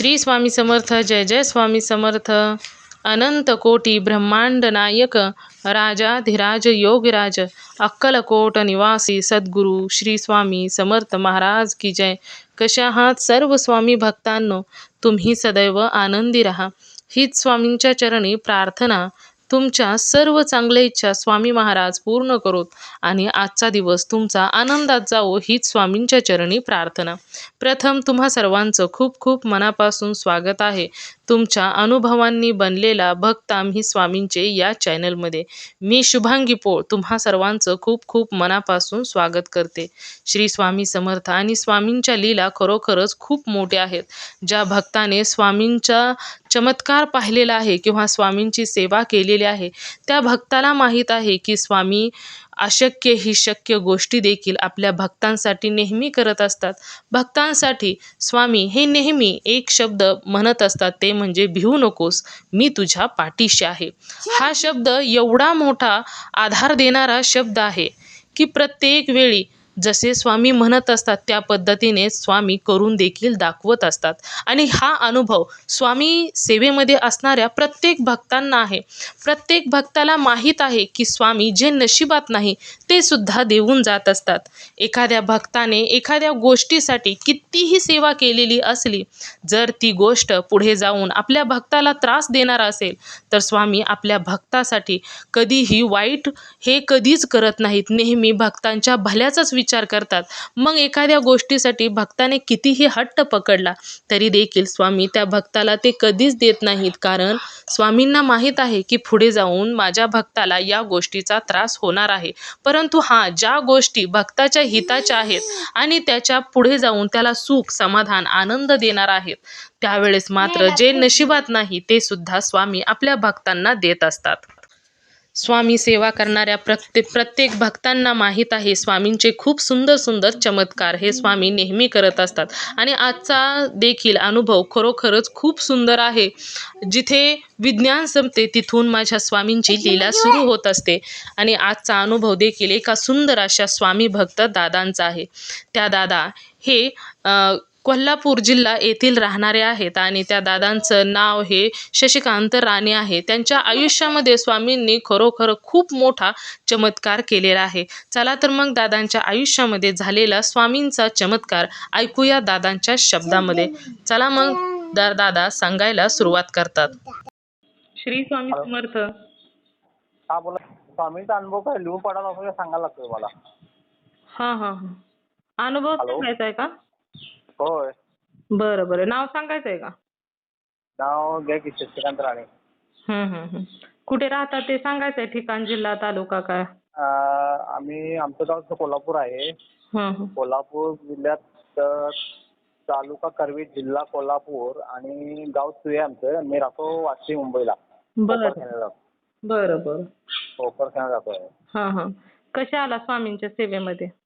श्री स्वामी समर्थ जय जय स्वामी समर्थ. अनंत कोटी ब्रह्मांड नायक राजाधिराज योगराज अक्कलकोट निवासी सद्गुरू श्री स्वामी समर्थ महाराज की जय. कशा आहात सर्व स्वामी भक्तांनो? तुम्ही सदैव आनंदी रहा. हीच स्वामींच्या चरणी प्रार्थना तुमच्या सर्व चांगल्या इच्छा स्वामी महाराज पूर्ण करोत आणि आजचा दिवस तुमचा आनंदात जावो हीच स्वामींच्या चरणी प्रार्थना. प्रथम तुम्हा सर्वांचं खूप खूप मनापासून स्वागत आहे. तुमच्या अनुभवांनी बनलेला भक्त आम्ही स्वामींचे या चॅनलमध्ये. मी शुभांगी पोळ तुम्हा सर्वांचं खूप खूप मनापासून स्वागत करते. श्री स्वामी समर्थ आणि स्वामींच्या लीला खरोखरच खूप मोठ्या आहेत. ज्या भक्ताने स्वामींचा चमत्कार पाहिलेला आहे किंवा स्वामींची सेवा केलेली आहे त्या भक्ताला माहीत आहे की स्वामी अशक्य ही शक्य गोष्टी देखील आपल्या भक्तांसाठी नेहमी करत असतात. भक्तांसाठी स्वामी हे नेहमी एक शब्द म्हणत असतात ते म्हणजे भिवू नकोस मी तुझ्या पाठीशी आहे. हा शब्द एवढा मोठा आधार देणारा शब्द आहे की प्रत्येक वेळी जसे स्वामी म्हणत असतात त्या पद्धतीने स्वामी करून देखील दाखवत असतात. आणि हा अनुभव स्वामी सेवेमध्ये असणाऱ्या प्रत्येक भक्तांना आहे. प्रत्येक भक्ताला माहीत आहे की स्वामी जे नशिबात नाही ते सुद्धा देऊन जात असतात. एखाद्या भक्ताने एखाद्या गोष्टीसाठी कितीही सेवा केलेली असली जर ती गोष्ट पुढे जाऊन आपल्या भक्ताला त्रास देणार असेल तर स्वामी आपल्या भक्तासाठी कधीही वाईट हे कधीच करत नाहीत. नेहमी भक्तांच्या भल्याचाच विचार करतात. मग एखाद्या गोष्टीसाठी भक्ताने कितीही हट्ट पकडला तरी देखील स्वामी त्या भक्ताला ते कधीच देत नाहीत. कारण स्वामींना माहीत आहे की पुढे जाऊन माझ्या भक्ताला या गोष्टीचा त्रास होणार आहे. परंतु हां ज्या गोष्टी भक्ताच्या हिताच्या आहेत आणि त्याच्या पुढे जाऊन त्याला सुख समाधान आनंद देणार आहेत त्यावेळेस मात्र जे नशिबात नाही ते सुद्धा स्वामी आपल्या भक्तांना देत असतात. स्वामी सेवा करणाऱ्या प्रत्येक प्रत्येक भक्तांना माहीत आहे. स्वामींचे खूप सुंदर सुंदर चमत्कार हे स्वामी नेहमी करत असतात. आणि आजचा देखील अनुभव खरोखरच खूप सुंदर आहे. जिथे विज्ञान संपते तिथून माझ्या स्वामींची लीला सुरू होत असते. आणि आजचा अनुभव देखील एका सुंदर अशा स्वामी भक्त दादांचा आहे. त्या दादा हे कोल्हापूर जिल्हा येथील राहणारे आहेत आणि त्या दादांचं नाव हे शशिकांत राणे आहे. त्यांच्या आयुष्यामध्ये स्वामींनी खरोखर खूप मोठा चमत्कार केलेला आहे. चला तर मग दादांच्या आयुष्यामध्ये झालेला स्वामींचा चमत्कार ऐकूया दादांच्या शब्दामध्ये. चला मग दा दादा सांगायला सुरुवात करतात. श्री स्वामी समर्थ. हा बोला. स्वामींचा अनुभव काय? लिहून पडायला सांगायला मला. हां हां हां. अनुभव? सांगायचा आहे का? होय. बरं बरं. नाव सांगायचं आहे का? नाव घ्या की शशिकांत राणे. हं, हं, हं. कुठे राहतात ते सांगायचं आहे ठिकाण जिल्हा तालुका काय? अं, आम्ही आमचं गाव कोल्हापूर आहे. कोल्हापूर जिल्ह्यात अं, तालुका करवीर जिल्हा कोल्हापूर आणि गाव सुये आमचं. मी राहतो वाशी मुंबईला. बरं. कोपरखान्याला राहतो. बरं बरं. कोपरखान्याला राहतोय. हां हां. कसे आला स्वामींच्या सेवेमध्ये?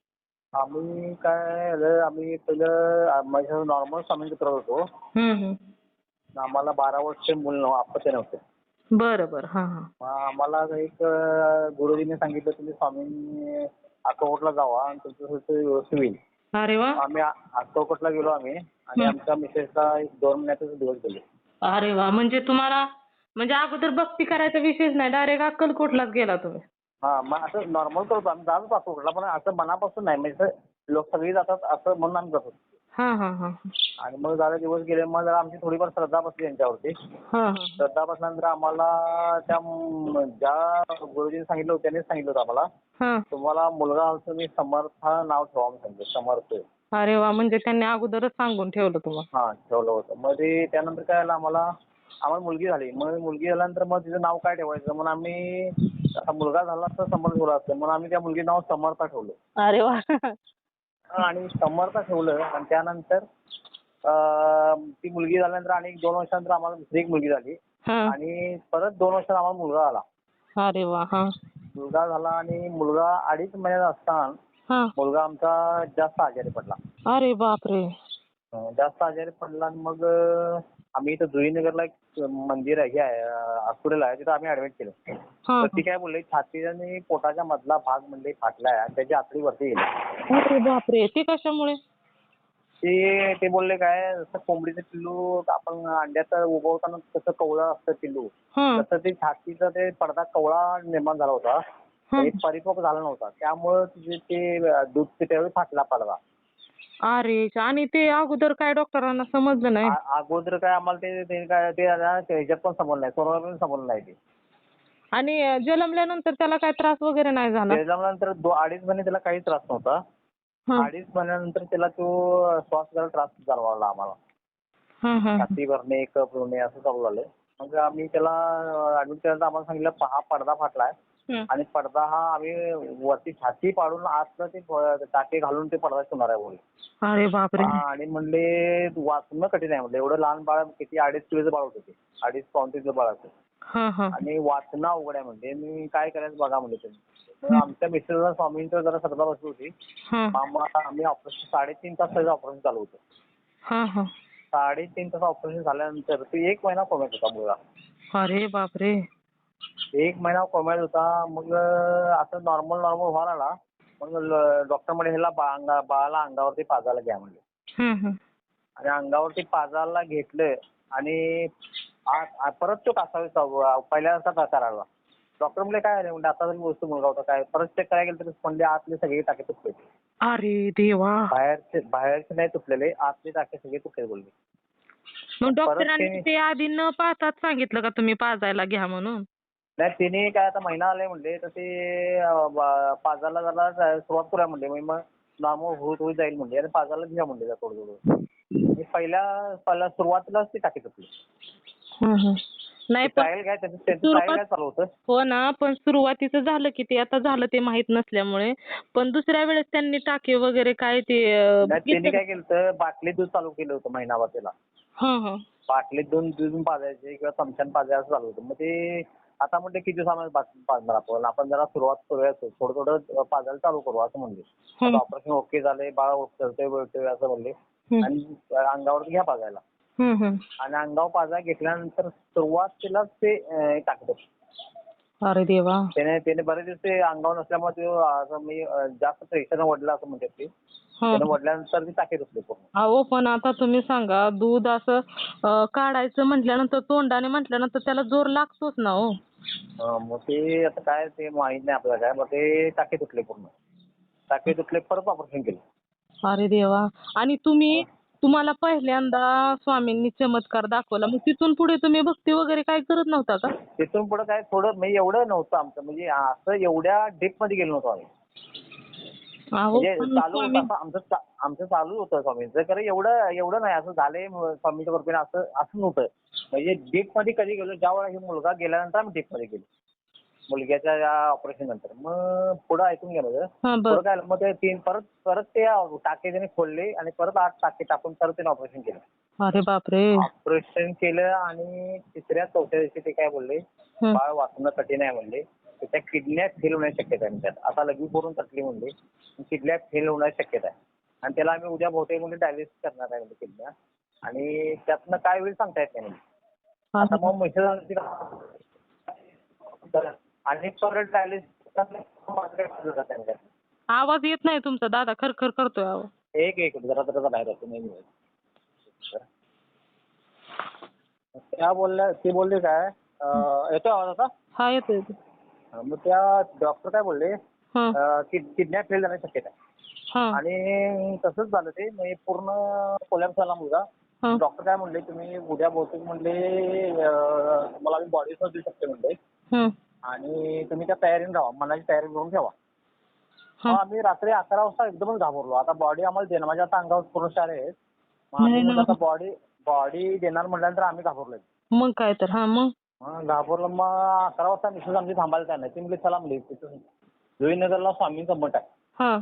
आम्ही काय झालं, आम्ही पहिलं माझ्या नॉर्मल स्वामींचं करत होतो. हं, हं. आम्हाला बारा वर्ष मूल नव्ह अपत्य नव्हते. बरं बरं. हां हां. मग आम्हाला एक गुरुजीने सांगितलं तुम्ही स्वामींनी अक्कलकोटला जावा आणि तुमचं व्यवस्थित होईल. अरे वा. आम्ही अक्कलकोटला गेलो आम्ही आणि. आमच्या मिसेसला एक दोन महिन्यातच दिवस गेले. अरे वा. म्हणजे तुम्हाला म्हणजे अगोदर भक्ती करायचा विषयच नाही. डायरेक्ट अक्कलकोटलाच गेला तुम्ही. हा मग असं नॉर्मल करतो. आम्ही जातच अक्कलकोटला पण असं मनापासून नाही. म्हणजे असं लोक सगळी जातात असं म्हणून आम्ही जातो हां हां हां. आणि मग जरा दिवस गेले मग जरा आमची थोडीफार श्रद्धा बसली यांच्यावरती. हां हां. श्रद्धा बसल्यानंतर आम्हाला त्या म- ज्या गुरुजीने सांगितलं होतं त्यांनीच सांगितलं होतं आम्हाला. हां. तुम्हाला मुलगा हवा तुम्ही समर्थ नाव ठेवा म्हणून सांगितलं समर्थ. अरे वा म्हणजे त्यांनी अगोदरच सांगून ठेवलं तुम्हाला. हा ठेवलं होतं. मग ते त्यानंतर काय झालं आम्हाला? आम्हाला मुलगी झाली. मग मुलगी झाल्यानंतर मग तिचं नाव काय ठेवायचं? म्हणून आम्ही आता मुलगा झाला असता समर्थ ठेवला असतं. म्हणून आम्ही त्या मुलगी नाव समर्था ठेवलं. अरे वा. आणि समर्थ ठेवलं. आणि त्यानंतर अं, ती मुलगी झाल्यानंतर आणि एक दोन वर्षानंतर आम्हाला दुसरी एक मुलगी झाली. हां. आणि परत दोन वर्षात आम्हाला मुलगा आला. अरे वा हां. मुलगा झाला आणि मुलगा अडीच महिन्याचा असताना हां. मुलगा आमचा जास्त आजारी पडला. अरे बापरे. अं, जास्त आजारी पडला आणि मग अं, आम्ही इथं जुईनगरला एक मंदिर आहे हे आहे आहे तिथं आम्ही ऍडमिट केलं. हां तर ती काय बोलली छाती आणि पोटाच्या मधला भाग म्हणजे फाटलाय आणि त्याची आतडी वरती गेली. अरे बापरे ते कशामुळे? ते ते बोलले काय जसं कोंबडीचं पिल्लू आपण अंड्यात उगवताना कसं कवळं असतं पिल्लू हं, तसं ते छातीचा ते पडदा कवळा निर्माण झाला होता. हं. ते परिपक्व झाला नव्हता. त्यामुळं ते दूध त्यावेळी फाटला पडदा. अरे आणि ते अगोदर काय डॉक्टरांना समजलं नाही? आ- अगोदर काय आम्हाला ते ते काय ते ह्याच्यात पण समजलं नाही सोनोग्राफी पण समजलं नाही ते. आणि अं, जन्मल्यानंतर त्याला काय त्रास वगैरे नाही झाला? दो अडीच महिने त्याला काही त्रास नव्हता. हं, अडीच महिन्यानंतर त्याला तो श्वास घ्यायला त्रास जाणवला आम्हाला. हं, हं. छाती भरणे कफ भरणे असं चालू झालं मग आम्ही त्याला ऍडमिट केल्यानंतर आम्हाला सांगितलं "पहा, हा पडदा फाटलाय. आणि पडदा हा आम्ही वरती छाती पाडून आतलं ते टाके घालून ते पडदा शिवणार आहे बोलले अरे बापरे. हा, आणि म्हणले वाचणं कठीण आहे म्हणलं. एवढं लहान बाळ किती अडीच किलोचं बाळ होतं ते. अडीच पाऊण किलोचं बाळ असतं हं, हं. आणि वाचणं अवघड आहे म्हणजे मी काय करायचं बघा म्हणले तुम्ही मग आमच्या मिस्टरला स्वामींचं जरा श्रद्धा बसली होती. हं, मग आम्ही ऑपरेशन साडेतीन तास त्याचं ऑपरेशन चालू होतं. हं, हं. साडेतीन तास ऑपरेशन झाल्यानंतर ते एक महिना कोम्यात होता मुलगा. अरे बापरे. एक महिना कोम्यात होता. मग असं नॉर्मल नॉर्मल व्हायला लागला. मग डॉक्टर म्हणे ह्याला बा अंगा बाळाला अंगावरती पाजायला घ्या म्हणले. आणि अंगावरती पाजायला घेतलं आणि आ- आ- परत तो कासावी पहिल्यासारखा प्रकार आला. डॉक्टर म्हणले काय नाही म्हणजे आता जरी वस्तू मुलगा होता काय? परत चेक करायला गेलं तर म्हणजे आतले सगळे टाके तुटले. अरे देवा. बाहेरचे बाहेरचे नाही तुटलेले आतले टाके सगळे तुटले बोलले. मग परत डॉक्टरांनी ते- ते आधी न पाहताच सांगितलं का तुम्ही पाजायला घ्या म्हणून? नाही तिने काय आता महिना आलाय म्हणले तर ते पाजायला जरा सुरुवात करूया म्हणले मग नॉर्मल होत होत जाईल म्हणले आणि पाजायला घ्या म्हणले थोडं थोडं आणि पहिल्या पहिल्या सुरुवातीलाच ते टाके तुटले. हं, हं. नाही होतं? हो ना पण सुरुवातीचं झालं की ते आता झालं ते माहीत नसल्यामुळे. पण दुसऱ्या वेळेस त्यांनी टाके वगैरे काय ते त्यांनी काय केलं तर बाटली दूध चालू केलं होतं महिनाभर त्याला. बाटलीत दोन दूध पाजायचे किंवा चमच्यान पाजायचं चालू होतं. मग ते आता म्हणते किती दिवसामध्ये पा- पाजणार आपण आपण जरा सुरुवात करूया थोडं थोडं पाजायला चालू करू असं म्हणले. ऑपरेशन ओके झाले बाळ चलतोय बोलतोय असं म्हणले. आणि अंगावर घ्या पाजायला. आणि अंगावर पाजा घेतल्यानंतर सुरुवातीलाच ते अं, टाकत होते. अरे देवा. त्याने त्याने बरेच दिवस ते अंगावर नसल्यामुळे ते असं मी अं, जास्त प्रेशरनं वडलं असं म्हणतात ते. हं. त्याने वडल्यानंतर ते टाकेत असले पूर्ण. अहो पण आता तुम्ही सांगा दूध असं अं, काढायचं म्हटल्यानंतर तोंडाने म्हटल्यानंतर त्याला जोर लागतोच ना हो. अं, मग ते आता काय ते माहीत नाही आपल्याला काय मग ते टाके तुटले पूर्ण. टाके तुटले परत ऑपरेशन केलं अरे देवा. आणि तुम्ही तुम्हाला पहिल्यांदा स्वामींनी चमत्कार दाखवला. मग तिथून पुढे तुम्ही भक्ती वगैरे काय करत नव्हता का? तिथून पुढे काय थोडं म्हणजे एवढं नव्हतं आमचं. म्हणजे असं एवढ्या डीपमध्ये गेलो नव्हतो आम्ही. अहो म्हणजे पण चालू स्वामी होतं असं आमचं चा- आमचं चालू होतं स्वामींचं खरं एवढं एवढं नाही असं झालंय म- स्वामीच्या कृपेने असं असं नव्हतं. म्हणजे डीपमध्ये कधी गेलो ज्या वेळेला हे मुलगा गेल्यानंतर आम्ही डीपमध्ये गेलो. मुलग्याच्या ऑपरेशन नंतर. मग पुढं ऐकून गेलो. हा पुढं बर काय झालं, मग ते तीन परत परत ते टाके त्याने खोलले आणि परत आठ टाके टाकून परत त्याने ऑपरेशन केलं. अरे बापरे. ऑपरेशन केलं आणि तिसऱ्या चौथ्या दिवशी ते काय बोलले हं. बाळ वाचणं कठीण आहे म्हणले. त्याच्या किडन्या फेल होण्याची शक्यता आहे म्हणतात. आता लघवी करून तटली म्हणले किडन्या फेल होण्याची शक्यता आहे. आणि त्याला आम्ही उद्या बहुतेक म्हणजे डायलिसिस करणार आहे म्हणजे किडन्या आणि त्यातनं काय होईल सांगता येत नाही. म्हणजे आता मग म्हैसूर आणि परत डायलिसिस आवाज येत नाही तुमचा दादा खरखर करतोय अहो एक एक जरा जरा बाहेर होतो नाही. त्या बोलल्या ते बोलले काय येतोय आवाज आता? हा. अं, मग त्या डॉक्टर काय बोलले अं, की किडन्या फेल जाण्याची शक्यता आहे. हं, आणि तसंच झालं ते म्हणजे पूर्ण कोलॅप्स झाला मुलगा. डॉक्टर काय म्हणले तुम्ही उद्या बहुतेक म्हणले आम्ही बॉडी देऊ शकते म्हणले. हं, आणि तुम्ही त्या तयारीने राहा. मनाची तयारी करून ठेवा. मग हं. आम्ही रात्री अकरा वाजता एकदमच घाबरलो. आता बॉडी आम्हाला देणार माझ्या आता अंगावर पूर्ण शार आहेत मग आम्ही. म्हणलं आता बॉडी बॉडी देणार म्हटल्यानंतर आम्ही घाबरलोय. मग काय तर हा मग? मग घाबरलो. मग अकरा वाजता मिसेस आमची थांबायला काय नाही. ती चला म्हणली तिथं जुईनगरला स्वामींचं मठ आहे हा.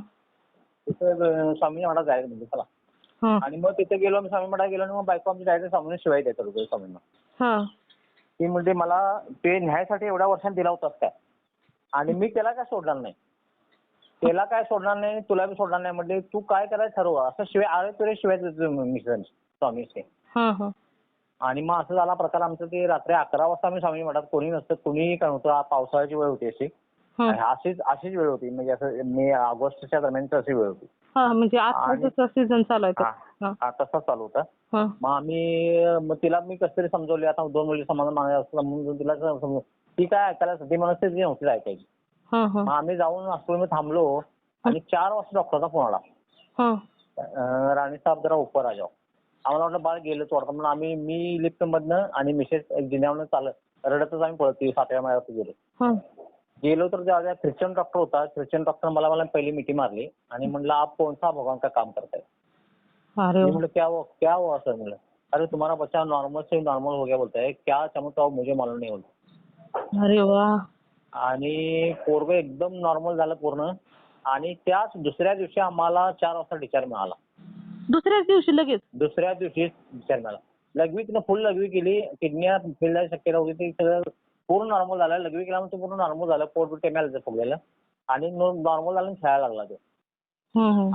तिथं स्वामी मठात जायचं म्हणजे चला. हा. आणि मग तिथे गेलो आम्ही स्वामी मठात गेलो आणि मग बायको आमची डायरेक्ट स्वामीने शिवाय द्यायचं स्वामींना. हा. ती म्हणते मला ते न्यायसाठी एवढ्या वर्षांनी दिला होतास काय? आणि मी त्याला काय सोडणार नाही? त्याला काय सोडणार नाही तुला बी सोडणार नाही म्हणजे तू काय करायचं ठरव? असं शिवाय आळे तुरे शिवाय मिश्रण स्वामीचे हा हा. आणि मग असं झाला प्रकार आमचं ते रात्री अकरा वाजता आम्ही स्वामी मठात कोणी नसतं कोणीही काय नव्हतं पावसाळ्याची वेळ होती अशी. अशीच अशीच वेळ होती म्हणजे असं मे ऑगस्टच्या दरम्यानची अशी वेळ होती हा म्हणजे सीझन चालू आहे हा तो. हा. हा तसाच चालू होता हा. मग आम्ही मग तिला मी कसं तरी समजवले आता दोन मुली समाधान मागायला असं समजून तिला समजून ती काय ऐकायला ती मनस्थिती नव्हती ऐकायची हा, हा. मग आम्ही जाऊन हॉस्पिटलमध्ये थांबलो आणि चार वाजता डॉक्टरचा फोन आला हा. अं, राणी साहेब जरा उपर आ जाओ आम्हाला वाटलं बाळ गेलं वाटतं म्हणून आम्ही मी लिफ्ट मधनं आणि मिसेस जिन्यावरनं चालत रडतच आम्ही पळत सातव्या माळ्यावर गेलो हा. गेलो तर जेव्हा ख्रिश्चन डॉक्टर होता ख्रिश्चन डॉक्टर मला मला पहिली मिठी मारली आणि म्हणलं आप कौन सा भगवान का काम करताय? अरे मैं वा. बोले क्या हुआ क्या हुआ सर बोले अरे तुम्हारा बच्चा नॉर्मल से नॉर्मल हो गया बोलता है क्या चमत्कार मुझे मालूम नहीं बोलता अरे वा. आणि पोरग एकदम नॉर्मल झालं पूर्ण. आणि त्याच दुसऱ्या दिवशी आम्हाला चार वाजता डिस्चार्ज मिळाला. दुसऱ्याच दिवशी लगेच? दुसऱ्या दिवशी डिस्चार्ज मिळाला. लघवी तिनं फुल लघवी केली किडन्या फेल जायची शक्यता होती ती सगळं पूर्ण नॉर्मल झालं. लघवी केल्यामुळे पूर्ण नॉर्मल झालं. पोट कमी आलं फुगलेलं. आणि नॉर्मल झालं आणि खेळायला लागला तो.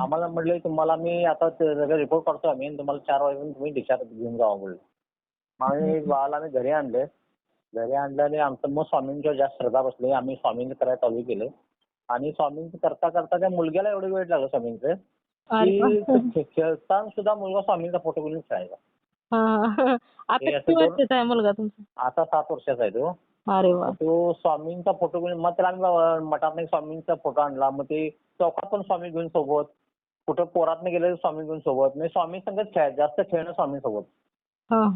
आम्हाला म्हटले तुम्हाला मी आता रिपोर्ट करतो आम्ही. तुम्हाला चार वाजेपर्यंत तुम्ही डिस्चार्ज घेऊन जावा बोलले मग आम्ही बाळाला आम्ही घरी आणले. घरी आणलं आणि आमचं मग स्वामींच्यावर जास्त श्रद्धा बसली आम्ही स्वामींचं करायला चालू केलं. आणि स्वामींचं करता करता त्या मुलग्याला एवढं वेळ लागलं स्वामींचं. की खेळताना सुद्धा मुलगा स्वामींचा फोटो घेऊन खेळायचा आता सात वर्षाचा आहे तो. अरे वा. तो स्वामींचा फोटो घेऊन मग त्याला आम्ही मठात स्वामींचा फोटो आणला. मग ते चौकात पण स्वामी घेऊन सोबत. कुठं पोरात गेले स्वामी घेऊन सोबत. म्हणजे स्वामी संगत खेळ जास्त खेळणं स्वामी सोबत.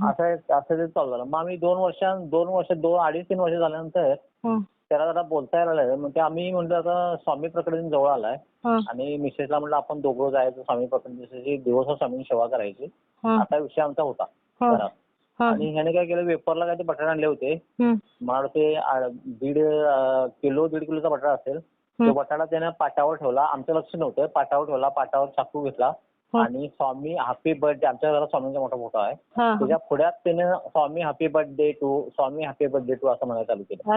असं असं ते चालू झालं. मग आम्ही दोन वर्ष दोन वर्ष दोन अडीच तीन वर्ष झाल्यानंतर त्याला जरा बोलता यायला मग ते आम्ही म्हणलं आता स्वामी प्रकरण जवळ आलाय. आणि मिसेसला म्हणलं आपण दोघं जायचं स्वामी प्रकरण दिवस स्वामी सेवा करायची. असा विषय आमचा होता. घरात. आणि ह्याने काय केलं वेपरला काय ते बटाटे आणले होते. मला आ- दीड किलो दीड किलोचा बटाटा असेल. तो. बटाटा त्याने पाटावर ठेवला. आमचं लक्ष नव्हतं. पाटावर ठेवला. पाटावर चाकू घेतला. आणि स्वामी हॅपी बर्थडे आमच्या घरात स्वामींचा मोठा फोटो आहे. त्याच्या पुढ्यात त्याने Swami happy birthday to Swami happy birthday to असं म्हणायला चालू केलं.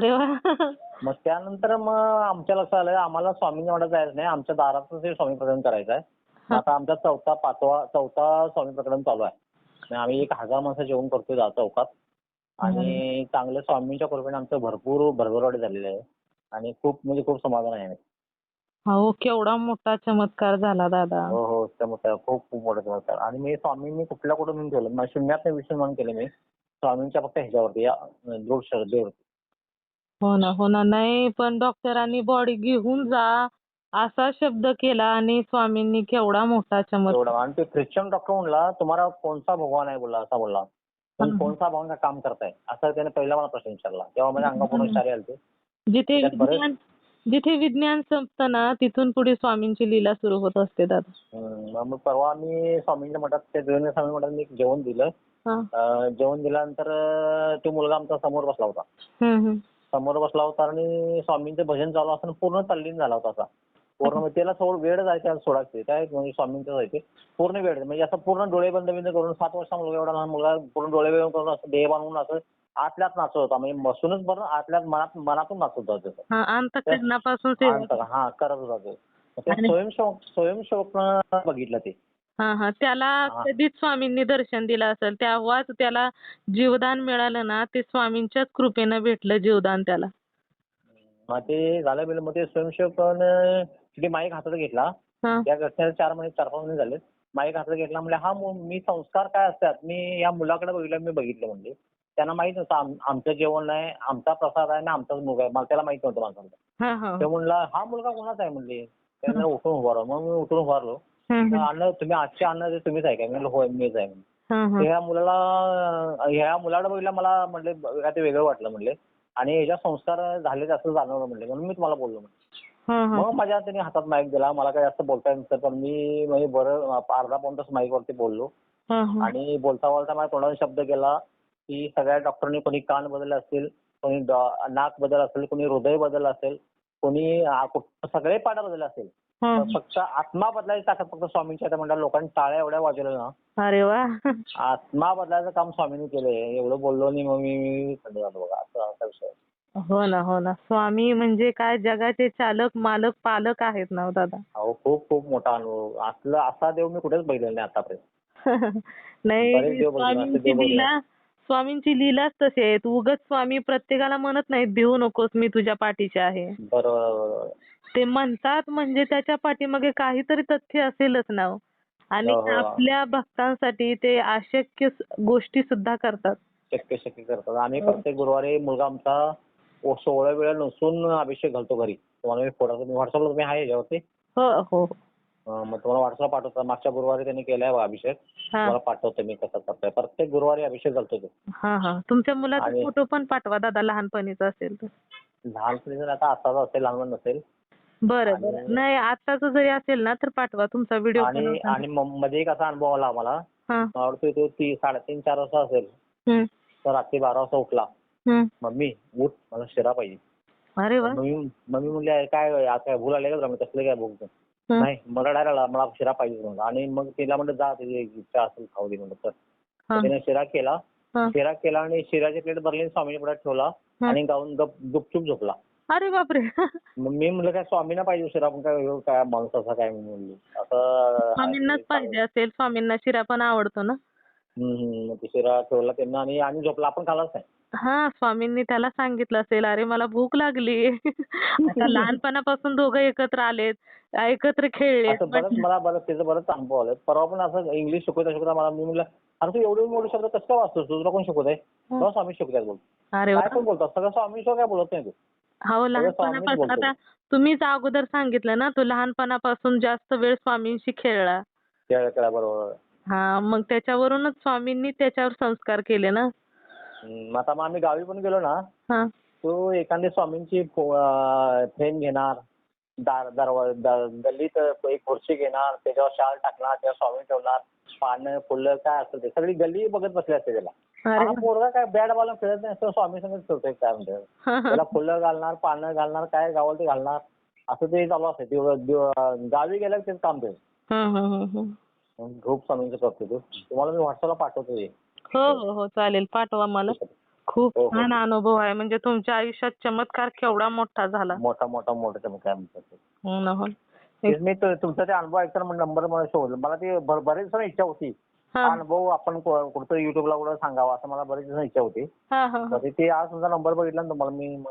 मग त्यानंतर मग आमच्या लक्षात आलं आम्हाला स्वामींच्या मठात जायचं नाही. आमच्या दारातच हे स्वामी प्रकरण करायचं आहे. आता आमचा चौथा पाचवा चौथा स्वामी प्रकरण चालू आहे. आणि आम्ही एक हजार माणसं जेवण करतोय जा- चौकात. आणि चांगलं स्वामींच्या कृपेने आमचं भरपूर भरभरवाडी झालेलं आहे. आणि खूप म्हणजे खूप समाधान आहे हो केवढा मोठा चमत्कार झाला दादा. हो हो त्यामुळे खूप खूप मोठं चमत्कार. आणि मी स्वामींनी कुठल्या कुठं म्हणून ठेवलं मग शून्यात विषय म्हणून केलं मी. स्वामींच्या फक्त ह्याच्यावरती या दृढ श्रद्धेवरती. हो ना हो ना. नाही पण डॉक्टरांनी बॉडी घेऊन जा. असा शब्द केला आणि स्वामींनी केवढा मोठा चमत्कार एवढा आणि ते ख्रिश्चन डॉक्टर म्हणला तुम्हाला कोणता भगवान आहे? बोलला असा बोलला. तुम्ही हं. कोणता भगवान का काम करताय? असं त्याने पहिला मला प्रश्न विचारला. तेव्हा माझ्या अंगापूर्ण शारी आलते जिथे त्यात बरेच- विज्ञान जिथे विज्ञान संपतं ना तिथून पुढे स्वामींची लीला सुरू होत असते दादा. मग परवा मी स्वामींच्या मठात ते देवेंद्र स्वामी मठात मी एक जेवण दिलं. हा. अं, जेवण दिल्यानंतर अं, तो मुलगा आमचा समोर बसला होता. हम्म, हम्म. समोर बसला होता आणि स्वामींचं भजन चालू असताना पूर्ण तल्लीन झाला होता असा. पूर्ण म्हणजे त्याला थोडं वेळ जायचा सोडायचे. काय म्हणजे स्वामींचं जायचे. पूर्ण वेळ म्हणजे असं पूर्ण डोळे बंद बिंद करून सात वर्षा मुलगा एवढा लहान मुलगा पूर्ण डोळे बंद करून असं देह बांधून असं आतल्यात नाचत होता. म्हणजे बसूनच बरं आतल्यात मनात मनातून नाचत होता त्याचं हा अंत- हा करत होता तो. ते आणि- स्वयंसेवक स्वयंसेवकनं बघितलं ते. हा हा त्याला हा. कधीच स्वामींनी दर्शन दिलं असेल तेव्हाच त्याला जीवदान मिळालं ना ते स्वामींच्याच कृपेनं भेटलं जीवदान त्याला. मग ते झालं बिलं मग ते स्वयंसेवकानं तिथे माईक हातात घेतला. हा. या घटनेला चार महिने चार पाच महिने झाले माईक हातात घेतला म्हणजे हा मु- मी संस्कार काय असतात? मी या मुलाकडे बघितलं मी बघितलं म्हणजे त्यांना माहीत नव्हतं आम- आमचं जेवण आहे आमचा प्रसाद आहे ना आमचाच मुलगा आहे. मला त्याला माहीत नव्हतं माणसाला हा हा ते म्हणला हा मुलगा कोणाचा आहे? म्हणले. त्यांना उठून उभारलो. मग मी उठून उभारलो. अन्न तुम्ही आजचे अन्न ते तुम्हीच आहे का? मी म्हणलं होय मीच आहे. हा, हा. ह्या मुलाला ह्या मुलाला बघितलं मला म्हणले काय ते वेगळं वाटलं म्हणले. आणि ह्याच्या संस्कार झाले असं जाणवलं म्हणले. म्हणून मी तुम्हाला बोललो म्हणले. हा, हा. मग माझ्या त्यांनी हातात माईक दिला. मला काय जास्त बोलता येत नसतं पण मी म्हणजे बरं अर्धा पाऊण तास माईक वरती बोललो. आणि बोलता बोलता माझ्या तोंडाने शब्द गेला की सगळ्या डॉक्टरनी कोणी कान बदलले असतील कोणी नाक बदल असेल कोणी हृदय बदल असेल कोणी सगळे पाठ बदलले असेल. फक्त आत्मा बदलायची ताकद फक्त स्वामींच्या त्या म्हणतात लोकांनी टाळ्या एवढ्या वाजवल्या ना. अरे वा. आत्मा बदलायचं काम स्वामींनी केलंय. एवढं बोललो नाही मग मी झालो बघा. असं असा विषय. हो ना हो ना. स्वामी म्हणजे काय? जगाचे चालक मालक पालक आहेत ना हो दादा? अहो खूप खूप मोठा अनुभव. असा देव मी कुठेच बघितलेला नाही आतापर्यंत. नाही बघितले, स्वामींची बघितले. लीला स्वामींची लीलाच तशी आहे. उगाच स्वामी प्रत्येकाला म्हणत नाहीत भिवू नकोस मी तुझ्या पाठीशी आहे. बरोबर ते म्हणतात म्हणजे त्याच्या पाठीमागे काहीतरी तथ्य असेलच ना हो. आणि हो. आपल्या भक्तांसाठी ते अशक्य गोष्टी सुद्धा करतात. शक्य शक्य करतात. आम्ही. प्रत्येक गुरुवारी मुलगा आमचा सोळा वेळा नसून अभिषेक घालतो घरी. तुम्हाला मी फोटो व्हॉट्सअपला तुम्ही आहे याच्यावरती? हो हो. मग तुम्हाला व्हॉट्सअप पाठवतो. मागच्या गुरुवारी त्यांनी केलाय बघा अभिषेक. तुम्हाला पाठवतो मी कसं करतोय. प्रत्येक गुरुवारी अभिषेक घालतो तो. तुमच्या मुलाचा फोटो पण पाठवा दादा लहानपणीचा असेल तर. लहानपणी जर आता असाच असेल लहान नसेल. बरं बरं. नाही आताच जरी असेल ना तर पाठवा. तुमचा व्हिडिओ आणि आणि मध्ये एक असा अनुभव आला आम्हाला. हा. तो ती साडेतीन चार वाजता असेल. तर रात्री बारा वाजता उठला. मम्मी उठ मला शिरा पाहिजे. अरे वा. मम्मी मम्मी म्हणली "अरे काय आज काय भूल आले का मी कसलं काय हं. नाही मला डायरेक्ट मला शिरा पाहिजे म्हणलं आणि मग तिला म्हणलं जा तुझी इच्छा असेल खाऊ दे म्हणलं तर तिने शिरा केला. शिरा केला आणि शिराची प्लेट भरली स्वामीने पुढे ठेवला. आणि गाऊन गप गुपचूप झोपला. अरे बापरे. मग मी म्हणलं काय स्वामींना पाहिजे शिरा? पण काय काय माणूस असा काय? म्हणली. असं स्वामींनाच पाहिजे असेल स्वामींना शिरा पण आवडतो ना? हम्म, हम्म. मग ते शिरा ठेवला त्यांना आणि आणि झोपला. आपण खालाच नाही. हा स्वामींनी त्याला सांगितलं असेल अरे मला भूक लागली. आता लहानपणापासून दोघं एकत्र आलेत एकत्र बरंच मला बरंच त्याचं बरंच अनुभव आलं परवा पण असं इंग्लिश शिकवता शिकवता मला मी म्हणलं अरे तू एवढे मोठे शब्द कसं काय वाचतोस? तुला कोण शिकवत आहे? तेव्हा स्वामी शिकवतात बोल. अरे काय पण बोलतात सगळं स्वामीशिवाय काय बोलत नाही तू? हो लहानपणापासून बोलतो. आता तुम्हीच अगोदर सांगितलं ना तो लहानपणापासून जास्त वेळ स्वामींशी खेळला. त्या बरोबर. हा मग त्याच्यावरूनच स्वामींनी त्याच्यावर संस्कार केले ना? हम्म, मग आता मग आम्ही गावी पण गेलो ना हा. तो एखादी स्वामींची फ्रेम घेणार दार दरवा द- गल्लीत एक खुर्ची घेणार त्याच्यावर शाल टाकणार त्यावर स्वामी ठेवणार पानं फुलं काय असेल ते सगळी गल्ली बघत बसली असते त्याला. अरे हा पोरगा काय बॅट बॉल खेळत नाही असं स्वामी संगत खेळतोय काय म्हणते. त्याला फुलं घालणार पानं घालणार काय गावाला ते घालणार असं ते चालू असते. गावी गेलं की तेच काम ते हं, हं, हं, हं. ग्रुप स्वामींचं करतो तो. तुम्हाला मी व्हॉट्सअपला पाठवतो हे. हो हो हो चालेल. पाठवा मला. खूप हो, हो. छान अनुभव आहे. म्हणजे तुमच्या आयुष्यात चमत्कार केवढा मोठा झाला. मोठा मोठा मोठा त्यामुळे काय म्हणतात ते. हो ना हो. तेच मी तो- तुमचा ते अनुभव ऐकताना नंबर मला शोधला. मला ते बर- बरेच जण इच्छा होती. हा. हा अनुभव आपण को- कुठं युट्यूबला कुठं सांगावा असं मला बरेच जण इच्छा होती. हा हा तर ते आज तुमचा नंबर बघितला तुम्हाला मी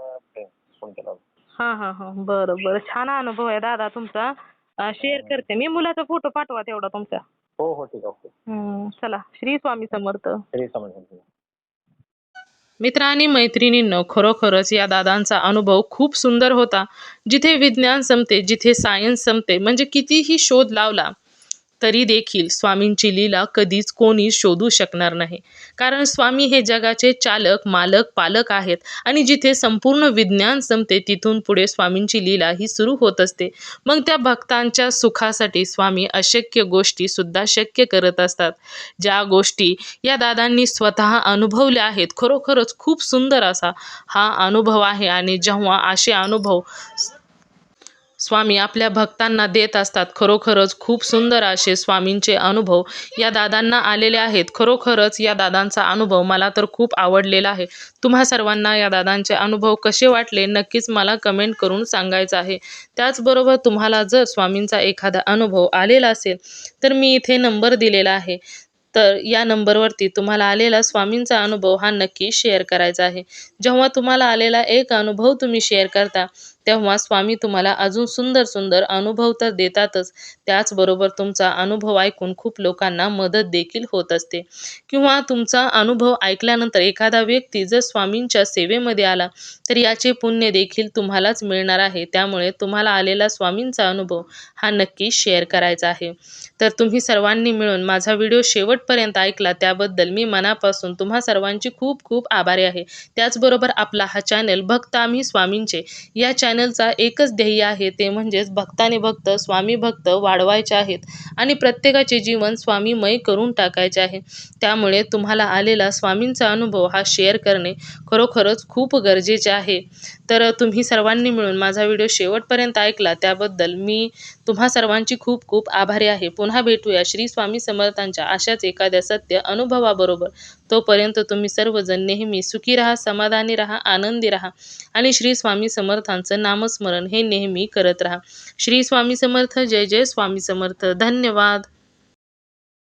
फोन केला. होता. हा हा हा. बरं बरं. छान अनुभव आहे दादा तुमचा. शेअर करते. मी मुलाचा फोटो पाठवा तेवढा तुमचा. हो हो ठीक आहे ओके. हं, चला. श्री स्वामी समर्थ. तरी समजलं मित्र आणि मैत्रिणींनो खरोखरच या दादांचा अनुभव खूप सुंदर होता. जिथे विज्ञान संपते जिथे सायन्स संपते म्हणजे कितीही शोध लावला तरी देखील स्वामींची लीला कधीच कोणी शोधू शकणार नाही. कारण स्वामी हे जगाचे चालक मालक पालक आहेत आणि जिथे संपूर्ण विज्ञान संपते तिथून पुढे स्वामींची लीला ही सुरू होत असते. मग त्या भक्तांच्या सुखासाठी स्वामी अशक्य गोष्टी सुद्धा शक्य करत असतात. ज्या गोष्टी या दादांनी स्वतः अनुभवल्या आहेत खरोखरच खूप सुंदर असा हा अनुभव आहे. आणि जेव्हा असे अनुभव स्वामी आपल्या भक्तांना देत असतात. खरोखरच खूप सुंदर असे स्वामींचे अनुभव या दादांना आलेले आहेत. खरोखरच या दादांचा अनुभव मला तर खूप आवडलेला आहे. तुम्हा सर्वांना या दादांचे अनुभव कसे वाटले नक्कीच मला कमेंट करून सांगायचं आहे. त्याचबरोबर तुम्हाला जर स्वामींचा एखादा अनुभव आलेला असेल तर मी इथे नंबर दिलेला आहे. तर या नंबरवरती तुम्हाला आलेला स्वामींचा अनुभव हा नक्की शेअर करायचा आहे. जेव्हा तुम्हाला आलेला एक अनुभव तुम्ही शेअर करता तेव्हा स्वामी तुम्हाला अजून सुंदर सुंदर अनुभव तर देतातच. त्याचबरोबर तुमचा अनुभव ऐकून खूप लोकांना मदत देखील होत असते. किंवा तुमचा अनुभव ऐकल्यानंतर एखादा व्यक्ती जर स्वामींच्या सेवेमध्ये आला तर याचे पुण्य देखील तुम्हालाच मिळणार आहे. त्यामुळे तुम्हाला आलेला स्वामींचा अनुभव हा नक्की शेअर करायचा आहे. तर तुम्ही सर्वांनी मिळून माझा व्हिडिओ शेवटपर्यंत ऐकला त्याबद्दल मी मनापासून तुम्हा सर्वांची खूप खूप आभारी आहे. त्याचबरोबर आपला हा चॅनल भक्त आम्ही स्वामींचे या चॅनलचा एकच ध्येय आहे ते म्हणजेच भक्ताने भक्त स्वामी भक्त वाढवायचे आहेत आणि प्रत्येकाचे जीवन स्वामीमय करून टाकायचे आहे. त्यामुळे तुम्हाला आलेला स्वामींचा अनुभव हा शेअर करणे खरोखरच खूप गरजेचे आहे. तर तुम्ही सर्वांनी मिळून माझा व्हिडिओ शेवटपर्यंत ऐकला त्याबद्दल मी तुम्हा सर्वांची खूप खूप आभारी आहे. पुन्हा भेटूया श्री स्वामी समर्थांच्या अशाच एखाद्या सत्य अनुभवाबरोबर. तोपर्यंत तुम्ही सर्वजण नेहमी सुखी राहा समाधानी राहा आनंदी राहा आणि श्री स्वामी समर्थांचं नामस्मरण हे नेहमी करत राहा. श्री स्वामी समर्थ जय जय स्वामी समर्थ. धन्यवाद.